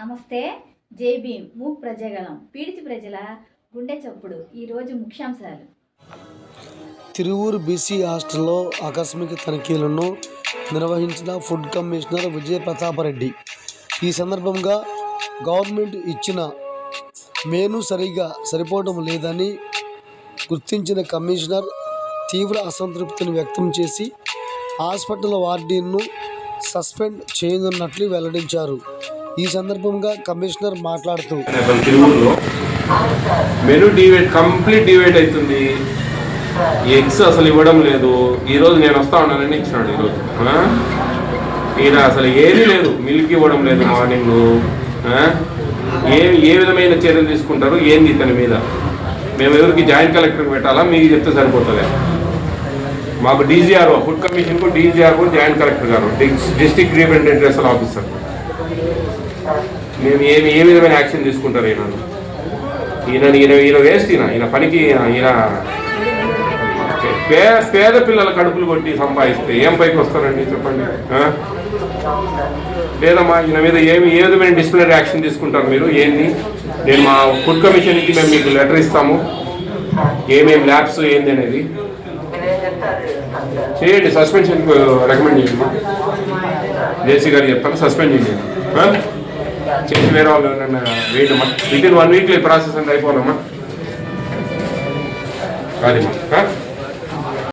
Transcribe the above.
నమస్తే జై భీమ్. మూక్ ప్రజగలం పీడితి ప్రజల గుండె చప్పుడు. ఈరోజు ముఖ్యాంశాలు. తిరువూరు బీసీ హాస్టల్లో ఆకస్మిక తనిఖీలను నిర్వహించిన ఫుడ్ కమిషనర్ విజయ ప్రతాపరెడ్డి ఈ సందర్భంగా గవర్నమెంట్ ఇచ్చిన మేను సరిగా సరిపోవడం లేదని గుర్తించిన కమిషనర్ తీవ్ర అసంతృప్తిని వ్యక్తం చేసి హాస్పిటల్ వార్డీన్ను సస్పెండ్ చేయనున్నట్లు వెల్లడించారు. ఈ సందర్భంగా కమిషనర్ మాట్లాడుతూ మెను డివేట్ కంప్లీట్ డివేట్ అవుతుంది. ఎగ్స్ అసలు ఇవ్వడం లేదు. ఈరోజు నేను వస్తా ఉన్నానని ఇచ్చినాడు ఈరోజు. ఈయన అసలు ఏమీ లేదు. మిల్క్ ఇవ్వడం లేదు మార్నింగ్. ఏ ఏ విధమైన చర్యలు తీసుకుంటారు? ఏంది ఇతని మీద? మేము ఎవరికి జాయింట్ కలెక్టర్ పెట్టాలా? మీకు చెప్తే సరిపోతుంది మాకు డీజీఆర్ఓ ఫుడ్ కమిషన్కు డీజీఆర్ఓ జాయింట్ కలెక్టర్ గారు డిస్ట్రిక్ట్ రిప్రజెంటేటివ్ ఆఫీసర్. మేము ఏమి ఏ విధమైన యాక్షన్ తీసుకుంటారు ఈయన? ఈయన ఈయన ఈయన వేస్ట్ ఈయన. ఈయన పనికి ఈయన పేద పేద పిల్లల కడుపులు కొట్టి సంపాదిస్తే ఏం పైకి వస్తారండి చెప్పండి లేదమ్మా ఈయన మీద ఏమి ఏ విధమైన డిసిప్లినరీ యాక్షన్ తీసుకుంటారు మీరు? ఏంది? నేను మా ఫుడ్ కమిషన్కి మేము మీకు లెటర్ ఇస్తాము. ఏమేమి ల్యాబ్స్ ఏంది అనేది? చేయండి సస్పెన్షన్ రికమెండ్ చేయండి జేసీ గారు చెప్తాను సస్పెండ్ చేయండి. చేసి వేరే వాళ్ళు ఎవరైనా వేయడమ్మా విత్ ఇన్ వన్ వీక్లో ఈ ప్రాసెస్ అంతా అయిపోవాలమ్మా. కాదమ్మా.